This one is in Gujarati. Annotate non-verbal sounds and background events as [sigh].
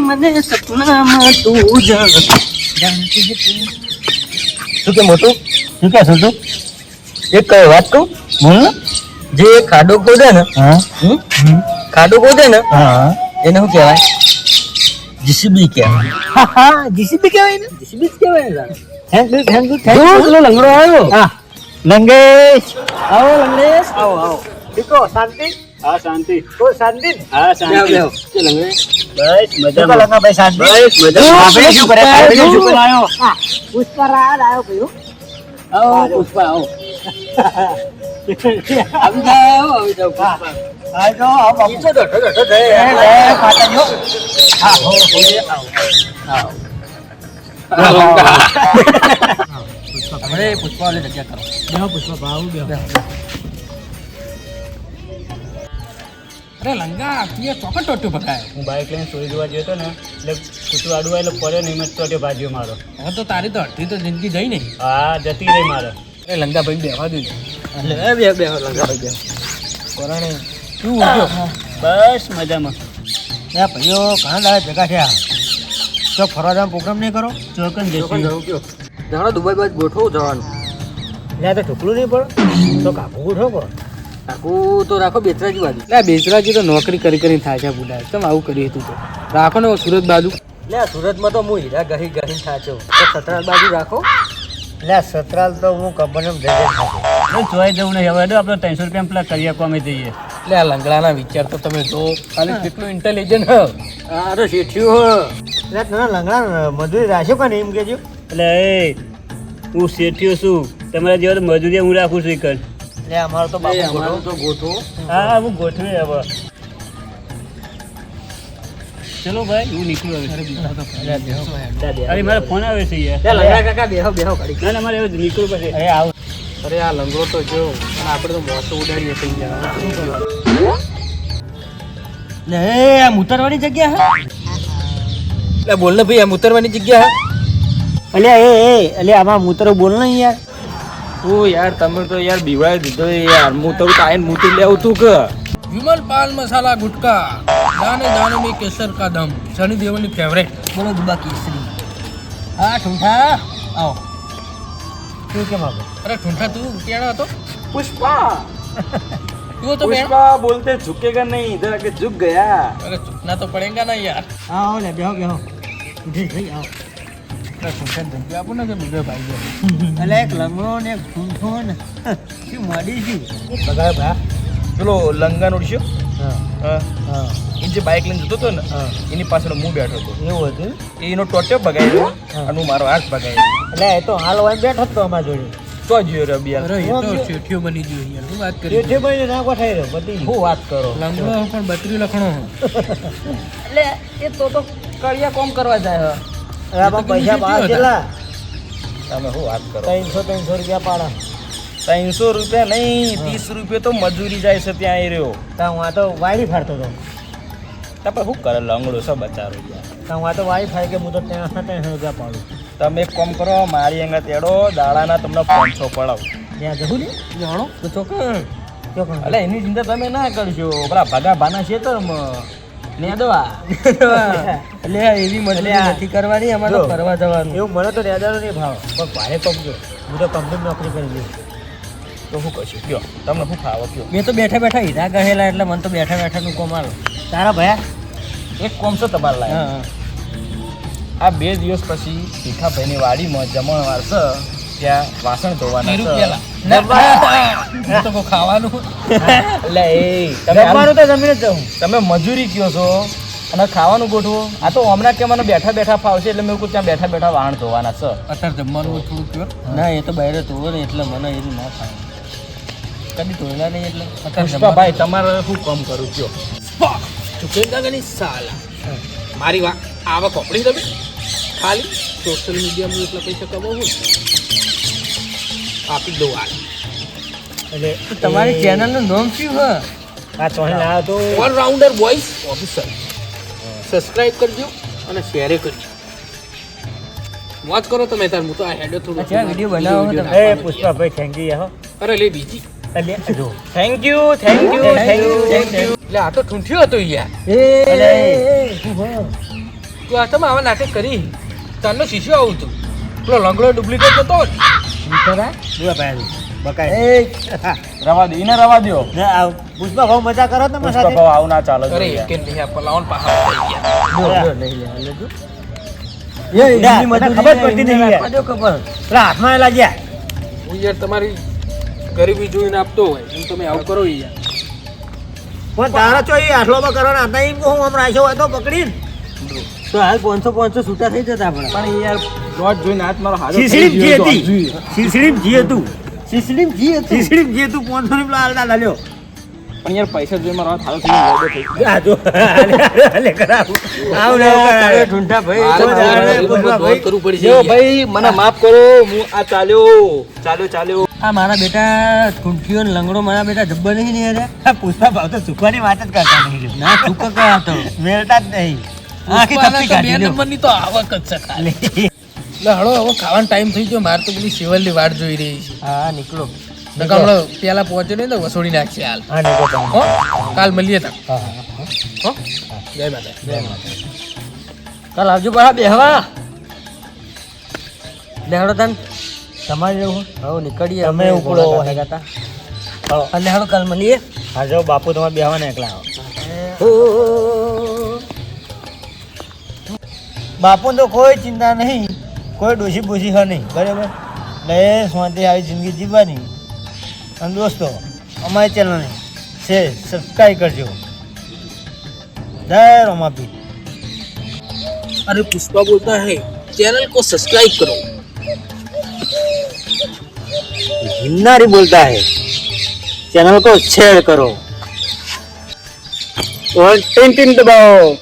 મને સપનામાં તું જાણતી હતી શું કે મોટું શું કે તું એક વાત કહું બોલ જે ખાડો ખોદે ને? ખાડો ખોદે ને એને શું કહેવાય જીસીબી કહેવાય જીસીબી કહેવાય ને જીસીબી જ કહેવાય ને થેન્ક યુ લંગડો આવ્યો હા લંગેશ આવો લંગેશ આવો આવો શાંતિ હા શાંતિ. કોઈ શાંતિ હા શાંતિ. બેહો. કે બસ શું મજામાં લંગા ભાઈ શાંતિ? બસ મજામાં. આપણે શું કરે? આપણે શું કરે? આવ્યો પુષ્પરાજ આવ્યો ભયો આવો પુષ્પા આવો. આવી જાઓ આવી જાઓ પુષ્પા. આ જો આવો બાપુ. ઈચો દોઢો દોઢો એ જાય. લે હા. હો હો આવો. આવો. આવો, આવો. પુષ્પા વાળી જગ્યા કરો. બેહો પુષ્પા ભાવ બેહો અરે લંગા તું ચોકન ટોટું પકાય હું બાઇક લઈને સુઈ જોવા જોયો તો ને એટલે કૂતરું આડું એટલે પડ્યો નહીં મેં ચોટ્યો ભાજ્યો મારો. હવે તો તારી તો અડધી તો જિંદગી જઈ નહીં. હા જતી રહી મારે. અરે લંગા ભાઈ બેહવા દઉં એટલે બે બે લંગા ભાઈ પરાણે શું ઉઠ્યો બસ મજામાં. એ ભાઈઓ ઘણા દાડા ભેગા થયા. તો ફરવા જવાનો પ્રોગ્રામ નહીં કરો? ચોકન કયો. જાણો દુબઈ બાદ ગોઠવું જવાનું. એટલે આ તો ઢોકલું નહીં પડે. તો કાપું ગોઠવો પડે આખું તો રાખો બેચરાજી બાજુ. ના બેચરાજી તો નોકરી કરી કરીને થાય છે બુડા. તમે આવું કર્યું હતું તો? રાખો ને સુરત બાજુ. લે સુરતમાં તો હું હીરા ગહી ગહી થાચો. તો સતરાલ બાજુ રાખો. એટલે સતરાલ તો હું જજે થાશે હું જોઈ જવું નહીં હવે આપણે ત્રણસો રૂપિયા પેલા કરીએ કોમે જઈએ. એટલે આ લંગડાના વિચાર તો તમે જો ખાલી કેટલું ઇન્ટેલિજન્ટ હ. અરે શેઠિયું હ. એટલે તને લંગડા મજૂરી રાખ્યો કે નહીં એમ કેજો એટલે એ હું શેઠિયો છું. તમારા જેવા તો મજૂરી હું રાખું છું એકલ એટલે અમારો તો બાપુ ગોઠવો. તો ગોઠવો. હા હું ગોઠવે હવે. ચલો ભાઈ. હું નીકળું હવે. અરે મારો ફોન આવે છે યાર લે લંગડા કાકા બેહો બેહો ઘડી ના ના મારે હવે નીકળું પછી અરે આવ. અરે આ લંગડો તો જો અને આપણે તો મોસો ઉડાડીએ થઈ જાય લે એ આ ઉતરવાની જગ્યા હે? એટલે બોલ ને ભાઈ આમ ઉતરવાની જગ્યા હે? અલ્યા એ એ અલ્યા આમાં મૂતરો બોલ ને યાર ઓ યાર તમે તો યાર બીવાય દીધો યાર હું તો કાયન મૂતી લેવું તું કે विमल पान मसाला गुटका दाने दाने में केसर का दम सनी देओल ની ફેવરેટ બોલો દુબા કેસરી હા ઠુંઠા આવો શું કેમ આપો અરે ઠુંઠા તું કેળો હતો પુષ્પા તું હતો બેન पुष्पा बोलते झुकेगा नहीं इधर आके झुक गया અરે ઝૂકના તો પડેગા ના યાર હા આવો લે બેહો બેહો ઉઠી જઈ આવો અરે ઠુંઠા આપો ને કે બીજો ભાઈ એટલે એક લંગડો ને એક ઠૂંઠો ને શું મળી શું બગા ભા. પેલો લંગા ઉડ્યો હા. હા. એ જે બાઇક લઈને જતો હતો ને એની પાછળ હું બેઠો હતો. એવું હતું? એનો ટોટ્યો બગાડ્યો. અને હું મારો હાથ બગાડ્યો એટલે એ તો હાલ વાય બેઠો હતો તો અમારા જોડે. તો અરે એ તો શેઠિયો બની ગયો યાર શું વાત કરી જેઠે ભાઈ ના ગોઠાઈ રહ્યો બધી. હું વાત કરો? લંગડો પણ બત્રી લખણો [laughs] એટલે એ તો તો કડિયા કોમ કરવા જાય આમાં પૈસા બહાર કેટલા તમે શું વાત કરો? ત્રણસો ત્રણસો રૂપિયા પાડા. ત્રણસો રૂપિયા નહીં ત્રીસ રૂપિયા તો મજૂરી જાય છે ત્યાં એ રહ્યો. ત્યાં હું આ તો વાયરી ફાડતો હતો તમે શું કરે? લંગડો છો બચારો યાર. તો હું આ તો વાયરી ફાડી કે હું તો ત્રણસો ત્રણસો રૂપિયા પાડું. તમે એક કામ કરો મારી અંગત તેડો દાડાના તમને પાંચસો પડાવ. ત્યાં જવું ને જાણો? તો ચોકન એટલે એની ચિંતા તમે ના કરશો. પેલા ભગા ભાના ખેતરમાં નેદવા એટલે એવી મજૂરી નથી કરવાની અમારે ફરવા જવાનું. એવું મને તો નેદાનો નહીં ભાવ. પણ ભારે પગજો હું તો કંપની નોકરી કરી દઉં તો શું કશું કયો? તમને શું ખાવો કયો? મેં તો બેઠા બેઠા હીરા ગહેલા એટલે મને તો બેઠા બેઠા નું કોમાલો તારા ભયા એક કોમ તમારે તમારા આ બે દિવસ પછી ભીખાભાઈની વાડીમાં જમણવાર છે. ત્યાં વાસણ ધોવાના છે ખાવાનું. એટલે એ તમે જમવાનું તો જમીને જ તમે મજૂરી કયો છો? અને ખાવાનું ગોઠવો. આ તો હમણાં કે મને બેઠા બેઠા ફાવશે એટલે મેં ત્યાં બેઠા બેઠા વાહણ ધોવાના છે. અત્યારે જમવાનું થોડું કયો? ના એ તો બહાર ધોવો ને એટલે મને એ ના ખાય કદી ધોયેલા નહીં એટલે. અત્યારે ભાઈ તમારે શું કામ કરું કયો? નહીં સાલા. મારી વાત આવક ઓપડી તમે? ખાલી સોશિયલ મીડિયામાં એટલા પૈસા કમાવું આપી દઉં આ. એટલે તમારી ચેનલનું નામ શું હ? આ ચોહી લાવ્યો તો ઓલરાઉન્ડર બોયસ ઓફિસર સબસ્ક્રાઇબ કરજો અને શેર કરજો. વાત કરો તમે તાર હું તો આ હેડો થોડું અચ્છા, વિડિયો બનાવો તમે. એ પુષ્પાભાઈ થેન્ક યુ યાર અરે લે બીજી. Thank you thank you thank you thank you એટલે આ તો ઠૂંઠ્યો હતો યાર. તું આ તમે આવા નાટક કરી? તને શીશો આવું તું. પેલો લંગડો ડુપ્લિકેટ નતો રવા દો એને રવા દો પુષ્પા ભાવ મજા કરો તમે પુષ્પા ભાવ આવું ના ચાલે અરે જોઈએ. કે નહીં આ પલાવન પાહા થઈ ગયા. ખબર પડતી નહીં યાર. હાથમાં લાગ્યા હું યાર તમારી ગરીબી જોઈને આપતો હોય. એમ તમે આવું કરો યાર. પણ તારા ચો એ આટલો તો કરવાના હતા એમ કહું હમણાં આશો હોય તો પકડીને. તો હાલ પાંચસો પાંચસો છૂટા થઈ જતા આપણે પણ યાર પ્લોટ જોઈને હાથ મારો હાથ સીસીડીમ જી હતી સીસીડીમ જી હતું સીસીડીમ જી હતું સીસીડીમ જી હતું પાંચસો ની પેલા હાલતા લાલ્યો પણ યાર પૈસા જોઈ મારો હાથ થઈ ગયો લોડો આ જો હાલે કરાવું. આવ જાણે પુષ્પા ભાઈ. કરવું પડશે જો ભાઈ મને માફ કરો હું આ ચાલ્યો. ચાલ્યો ચાલ્યો. આ મારા બેટા કુંઠીઓ લંગડો મારા બેટા જબ્બર નહીં ને યાર. આ પુષ્પા ભાવ તો સુખવાની વાત જ કરતા નહીં. ના સુખ કયા તો? મેળતા જ નહીં. આખી પુષ્પાને થપ્પી તો બે કાઢી લ્યો. નંબરની તો આવક જ છે ખાલી. એટલે હળો હવે ખાવાનો ટાઈમ થઈ ગયો મારે તો પેલી સેવલની વાટ જોઈ રહી છે. હા નીકળો. નકર પેલા પહોંચ્યો નહીં તો વસોડી નાખશે હાલ. હા નીકળો હો કાલ મળીએ તા હા હા હા. હો જય માતા જય માતા. કાલ આવજો પાછા બેહવા. લેહડો તન. તમારે જેવું હવે નીકળીએ. અમે ઉપડો ગાતા. અને લેહડો કાલ મળીએ. હા બાપુ તમારે બેહવા ને એકલા બાપુ તો કોઈ ચિંતા નહીં કોઈ ડોસી બોસી હ નહીં બરાબર એટલે શાંતિ આવી જિંદગી જીવવાની અને દોસ્તો અમારી ચેનલને છે સબસ્ક્રાઈબ કરજો જય રમાપી अरे पुष्पा बोलता है चैनल को सब्सक्राइब करो हिन्नारी बोलता है चैनल को शेयर करो और टिन टिन दबाओ